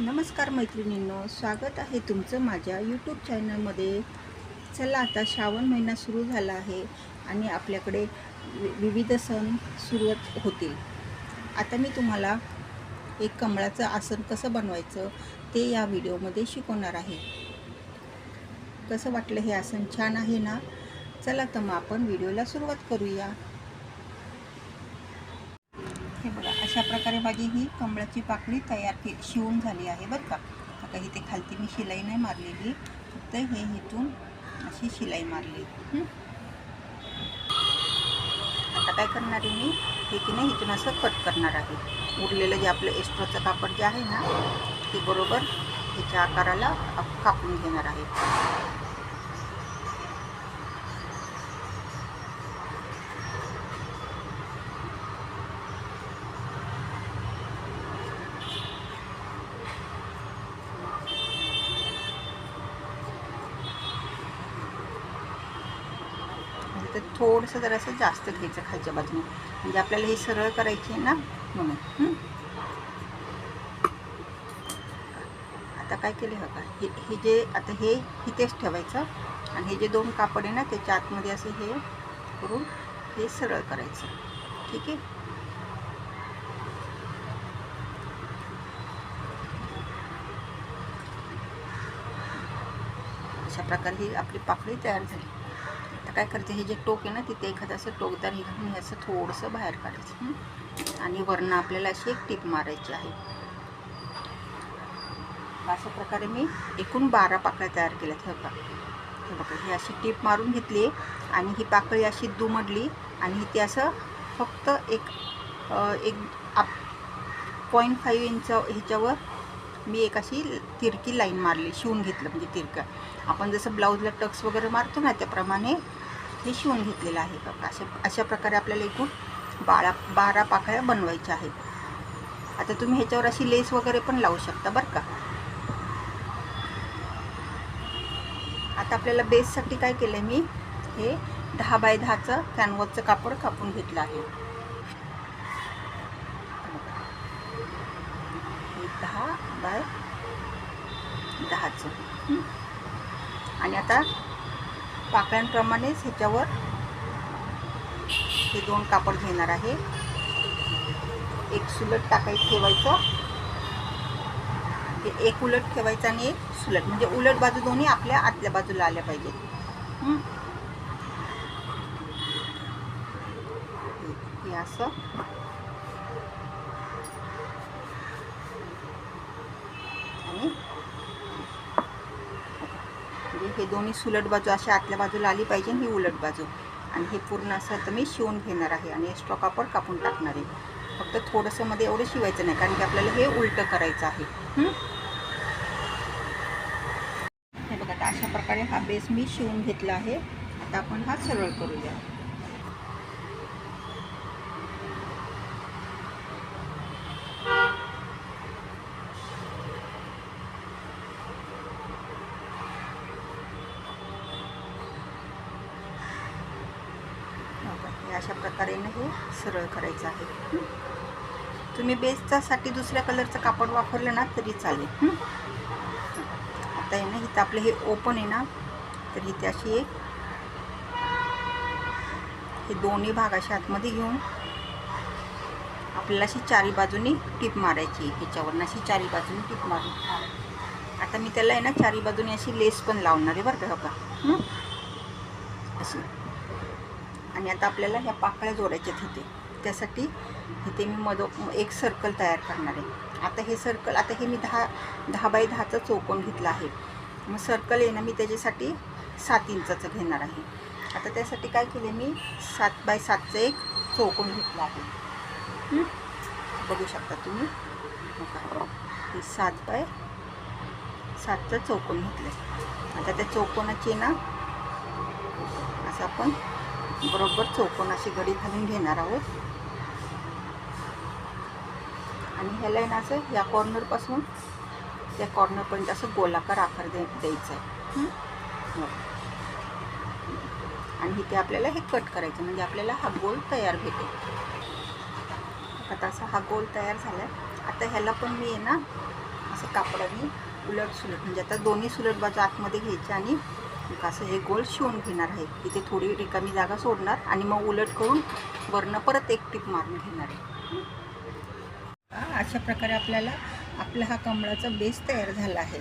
नमस्कार मैत्रिणींनो स्वागत आहे तुमचं माझ्या यूट्यूब चॅनलमध्ये चला आता श्रावण महिना सुरू झाला आहे आणि आपल्याकडे वि- विविध सण सुरुवात होतील. आता मी तुम्हाला एक कमळाचं आसन कसं बनवायचं ते या व्हिडिओमध्ये शिकवणार आहे. कसं वाटलं हे आसन? छान आहे ना? चला तर मग आपण व्हिडिओला सुरुवात करूया हे बघा अशा प्रकारे माझी ही कमळाची पाकळी तयार के शिवून झाली आहे बरं का. आता इथे खालती मी शिलाई नाही मारलेली फक्त हे इथून अशी शिलाई मारली. आता काय करणार आहे मी? हे की नाही इथून असं कट करणार आहे. उरलेलं जे आपलं एक्स्ट्राचं कापड जे आहे ना ते बरोबर ह्याच्या आकाराला कापून घेणार आहे म्हणजे ते थोडंसं जरासं जास्त घ्यायचं खालच्या बाजूने. म्हणजे आपल्याला हे सरळ करायची आहे ना म्हणून. आता काय केले हो का हे हे जे आता हे इथेच ठेवायचं. आणि हे जे दोन कापड आहे ना त्याच्या आतमध्ये असं हे करून हे सरळ करायचं. ठीक आहे? अशा प्रकारे ही आपली पाकळी तयार झाली. काय करते हे जे टोक आहे ना तिथे एखादं असं टोकदार हे घालून हे असं थोडंसं बाहेर काढायचं. आणि वरनं आपल्याला अशी एक टीप मारायची आहे. अशा प्रकारे मी एकूण बारा पाकळ्या तयार केल्यात. हे बघा. हे बघा ही अशी टीप मारून घेतली आणि ही पाकळी अशी दुमडली आणि ते असं फक्त एक एक आप पॉईंट फाईव्ह इंच ह्याच्यावर मी एक अशी तिरकी लाईन मारली शिवून घेतलं म्हणजे तिरकं. आपण जसं ब्लाऊजला टक्स वगैरे मारतो ना त्याप्रमाणे हे शिवून घेतलेलं आहे बघा. अशा अशा प्रकारे आपल्याला एकूण बारा बारा पाकळ्या बनवायच्या आहेत. आता तुम्ही ह्याच्यावर अशी लेस वगैरे पण लावू शकता बरं का. आता आपल्याला बेससाठी काय केलं मी हे दहा बाय दहाचं कॅनवसचं कापड कापून घेतलं आहे. दहा बाय दहाचं. आणि आता पाकळ्यांप्रमाणेच ह्याच्यावर हे दोन कापड घेणार आहे. एक सुलट टाकायचं ठेवायचं. ते एक उलट ठेवायचं आणि एक सुलट. म्हणजे उलट बाजू दोन्ही आपल्या आतल्या बाजूला आल्या पाहिजेत. हे असं आणि म्हणजे हे दोन्ही सुलट बाजू अशा आतल्या बाजूला आली पाहिजे ही उलट बाजू. आणि हे पूर्ण असं आता मी शिवून घेणार आहे आणि एक्स्ट्रा कापड कापून टाकणार आहे. फक्त थोडंसं मध्ये एवढं शिवायचं नाही कारण की आपल्याला हे उलटं करायचं आहे. हे? बघा आता अशा प्रकारे हा बेस मी शिवून घेतला आहे. आता आपण हा सरळ करूया. अशा प्रकारे ना हे सरळ करायचं आहे. तुम्ही बेसच्यासाठी दुसऱ्या कलरचं कापड वापरलं ना तरी चालेल. आता आहे ना इथं आपलं हे ओपन आहे ना तर इथे अशी एक हे दोन्ही भाग असे आतमध्ये घेऊन आपल्याला अशी चारी बाजूनी टीप मारायची ह्याच्यावर अशी चारी बाजूनी टीप मारून. आता मी त्याला आहे ना चारी बाजूनी अशी लेस पण लावणार आहे बरं का? हो? अशी. आणि आता आपल्याला ह्या पाकळ्या जोडायच्यात इथे. त्यासाठी इथे मी मधो एक सर्कल तयार करणार आहे. आता हे सर्कल आता हे मी दहा दहा बाय दहाचं चौकोन घेतलं आहे. मग सर्कल आहे ना मी त्याच्यासाठी सात इंचाचं घेणार आहे. आता त्यासाठी काय केलं मी? सात बाय सातचं एक चौकोन घेतलं आहे. बघू शकता तुम्ही. हे सात बाय सातचं चौकोन घेतलं आता त्या चौकोनाची ना असं आपण बरोबर चौकोन अशी गडी घालून घेणार आहोत. आणि ह्याला आहे असं या कॉर्नरपासून त्या कॉर्नरपर्यंत असं गोलाकार आकार दे द्यायचा आहे. हो. आणि इथे आपल्याला हे कट करायचं म्हणजे आपल्याला हा गोल तयार भेटेल. आता असा हा गोल तयार झाला आहे आता ह्याला पण मी आहे ना असं कापडाने उलट सुलट म्हणजे आता दोन्ही सुलट बाजू आतमध्ये घ्यायचे आणि एक असं हे गोल शिवून घेणार आहे. इथे थोडी रिकामी जागा सोडणार आणि मग उलट करून वरनं परत एक टीप मारून घेणार आहे. अशा प्रकारे आपल्याला आपला हा कमळाचा बेस तयार झाला आहे.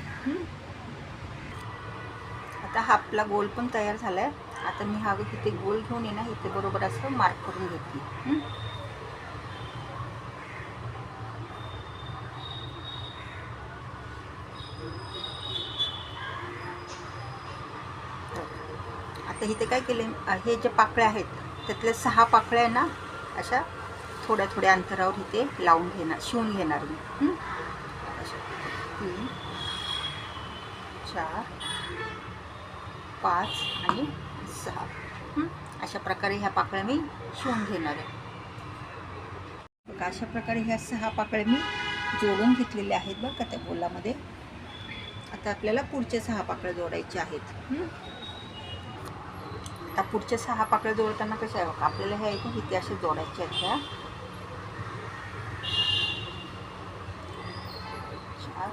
आता हा आपला गोल पण तयार झाला आहे आता मी हा इथे गोल घेऊन येणार इथे बरोबर असं मार्क करून घेतली तर आता इथे काय केले हे जे पाकळ्या आहेत त्यातल्या सहा पाकळ्या आहे ना अशा थोड्या थोड्या अंतरावर इथे लावून घेणार शिवून घेणार मी. अशा. तीन चार पाच आणि सहा. अशा प्रकारे ह्या पाकळ्या मी शिवून घेणार आहे. बघा अशा प्रकारे ह्या सहा पाकळ्या मी जोडून घेतलेल्या आहेत बरं का त्या बोलामध्ये आता आपल्याला पुढचे सहा पाकळ्या जोडायचे आहेत. आता पुढच्या सहा पाकळ्या जोडताना कशा आहे आपल्याला ह्या इथे किती असे जोडायचे आहेत ह्या. चार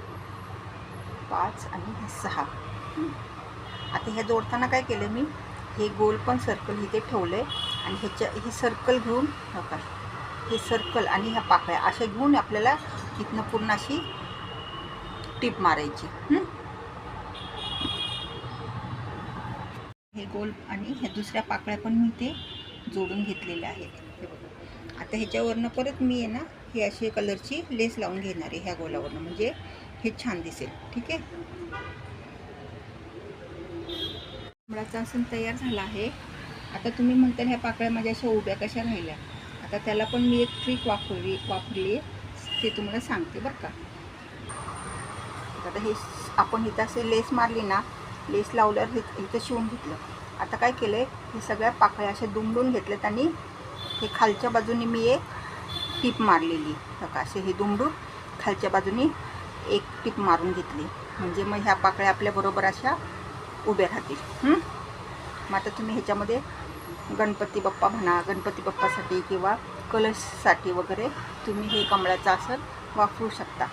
पाच आणि सहा. आता ह्या जोडताना काय केलं मी? हे गोल पण सर्कल इथे ठेवलं आहे आणि ह्याच्या हे सर्कल घेऊन बघा हे सर्कल आणि ह्या पाकळ्या अशा घेऊन आपल्याला इथनं पूर्ण अशी टीप मारायची हं? हे गोल आणि ह्या दुसऱ्या पाकळ्या पण मी ते जोडून घेतलेल्या आहेत. हे बघा. आता ह्याच्यावरनं परत मी आहे ना हे अशी कलरची लेस लावून घेणार आहे ह्या गोलावरनं. म्हणजे हे छान दिसेल. ठीक आहे? कमळाचा आसन तयार झाला आहे. आता तुम्ही म्हणताल ह्या पाकळ्या माझ्या अशा उभ्या कशा राहिल्या? आता त्याला पण मी एक ट्रिक वापरली वापरली ते तुम्हाला सांगते बरं का. आता हे आपण इथं असे लेस मारली ना लेस लावल्यावर हे इथं शिवून घेतलं. आता काय केलं आहे हे सगळ्या पाकळ्या असे दुमडून घेतल्यात आणि हे खालच्या बाजूने मी एक टीप मारलेली. बघा असे हे दुमडून खालच्या बाजूने एक टीप मारून घेतली. म्हणजे मग ह्या पाकळ्या आपल्याबरोबर अशा उभ्या राहतील. मग आता तुम्ही ह्याच्यामध्ये गणपती बाप्पा म्हणा गणपती बाप्पासाठी किंवा कलशसाठी वगैरे तुम्ही हे कमळाचं आसन वापरू शकता.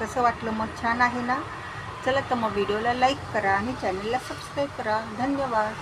कसं वाटलं? मग छान आहे ना? चला तर मग व्हिडिओला लाईक करा आणि चॅनलला सबस्क्राईब करा. धन्यवाद.